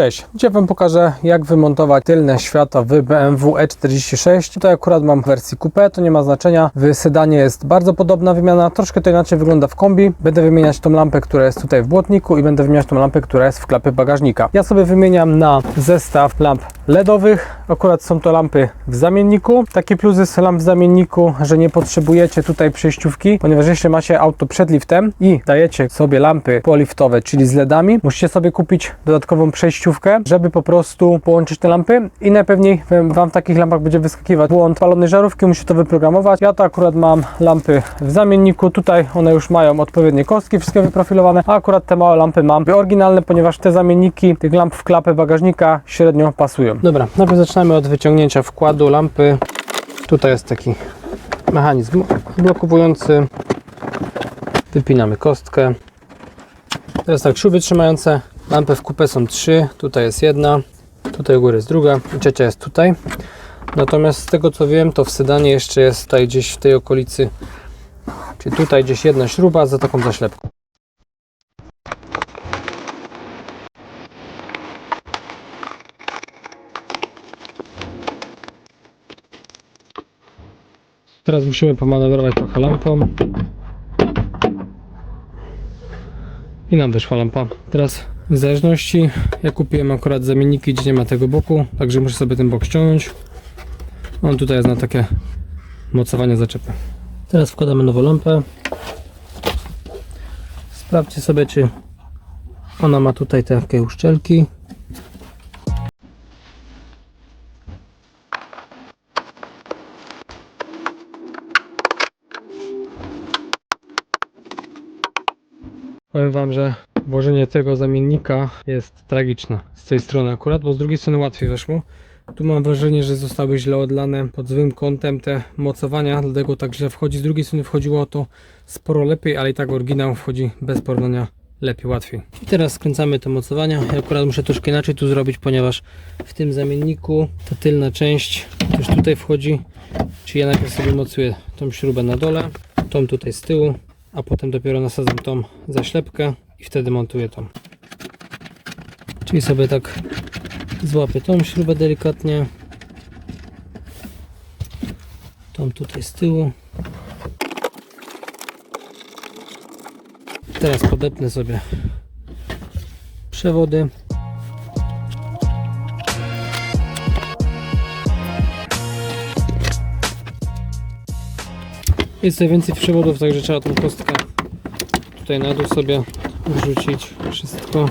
Cześć, dzisiaj Wam pokażę jak wymontować tylne światła w BMW E46. Tutaj akurat mam w wersji coupe, to nie ma znaczenia. W sedanie jest bardzo podobna wymiana, troszkę to inaczej wygląda w kombi. Będę wymieniać tą lampę, która jest tutaj w błotniku i będę wymieniać tą lampę, która jest w klapie bagażnika. Ja sobie wymieniam na zestaw lamp LEDowych. Akurat są to lampy w zamienniku. Taki plus jest lamp w zamienniku, że nie potrzebujecie tutaj przejściówki, ponieważ jeśli macie auto przed liftem i dajecie sobie lampy poliftowe, czyli z LEDami, musicie sobie kupić dodatkową przejściówkę, żeby po prostu połączyć te lampy i najpewniej Wam w takich lampach będzie wyskakiwać błąd palonej żarówki, musicie to wyprogramować. Ja to akurat mam lampy w zamienniku, tutaj one już mają odpowiednie kostki, wszystkie wyprofilowane, a akurat te małe lampy mam oryginalne, ponieważ te zamienniki tych lamp w klapę bagażnika średnio pasują. Dobra, najpierw zaczynamy od wyciągnięcia wkładu lampy. Tutaj jest taki mechanizm blokowujący. Wypinamy kostkę. Teraz tak, śruby trzymające. Lampy w kupę są trzy. Tutaj jest jedna, tutaj u góry jest druga i trzecia jest tutaj. Natomiast z tego co wiem, to w sedanie jeszcze jest tutaj gdzieś w tej okolicy, czyli tutaj gdzieś jedna śruba za taką zaślepką. Teraz musimy pomanewrować trochę lampą. I nam wyszła lampa. Teraz w zależności, ja kupiłem akurat zamienniki, gdzie nie ma tego boku, także muszę sobie ten bok ściągnąć. On tutaj jest na takie mocowanie zaczepy. Teraz wkładamy nową lampę. Sprawdźcie sobie, czy ona ma tutaj takie uszczelki. Powiem Wam, że włożenie tego zamiennika jest tragiczne z tej strony akurat, bo z drugiej strony łatwiej weszło. Tu mam wrażenie, że zostały źle odlane pod złym kątem te mocowania, dlatego tak źle wchodzi. Z drugiej strony wchodziło to sporo lepiej, ale i tak oryginał wchodzi bez porównania lepiej, łatwiej. I teraz skręcamy te mocowania. Ja akurat muszę troszkę inaczej tu zrobić, ponieważ w tym zamienniku ta tylna część też tutaj wchodzi. Czyli ja najpierw sobie mocuję tą śrubę na dole, tą tutaj z tyłu, a potem dopiero nasadzam tą zaślepkę i wtedy montuję tą. Czyli sobie tak złapię tą śrubę delikatnie, tą tutaj z tyłu. Teraz podepnę sobie przewody. Jest tutaj więcej przewodów, także trzeba tą kostkę tutaj na dół sobie wrzucić wszystko.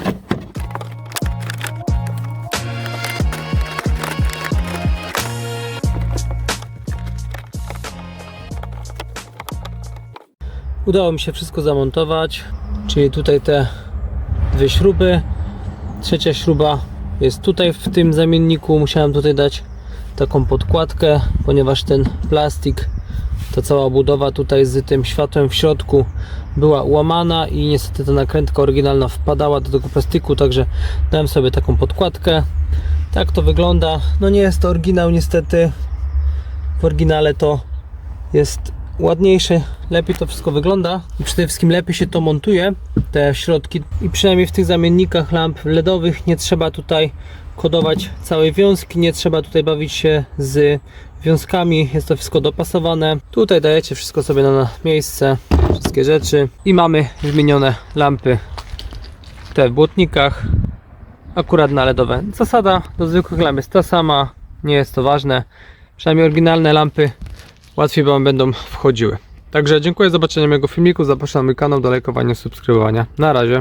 Udało mi się wszystko zamontować, czyli tutaj te dwie śruby. Trzecia śruba jest tutaj w tym zamienniku. Musiałem tutaj dać taką podkładkę, ponieważ ten plastik ta cała budowa tutaj z tym światłem w środku była łamana i niestety ta nakrętka oryginalna wpadała do tego plastiku, także dałem sobie taką podkładkę. Tak to wygląda. No nie jest to oryginał niestety. W oryginale to jest ładniejsze, lepiej to wszystko wygląda i przede wszystkim lepiej się to montuje, te środki i przynajmniej w tych zamiennikach lamp LEDowych nie trzeba tutaj kodować całej wiązki, nie trzeba tutaj bawić się z wiązkami, jest to wszystko dopasowane. Tutaj dajecie wszystko sobie na miejsce, wszystkie rzeczy i mamy wymienione lampy te w błotnikach, akurat na LEDowe. Zasada do zwykłych lamp jest ta sama, nie jest to ważne, przynajmniej oryginalne lampy łatwiej Wam będą wchodziły. Także dziękuję za zobaczenie mojego filmiku, zapraszam na mój kanał do lajkowania, subskrybowania. Na razie.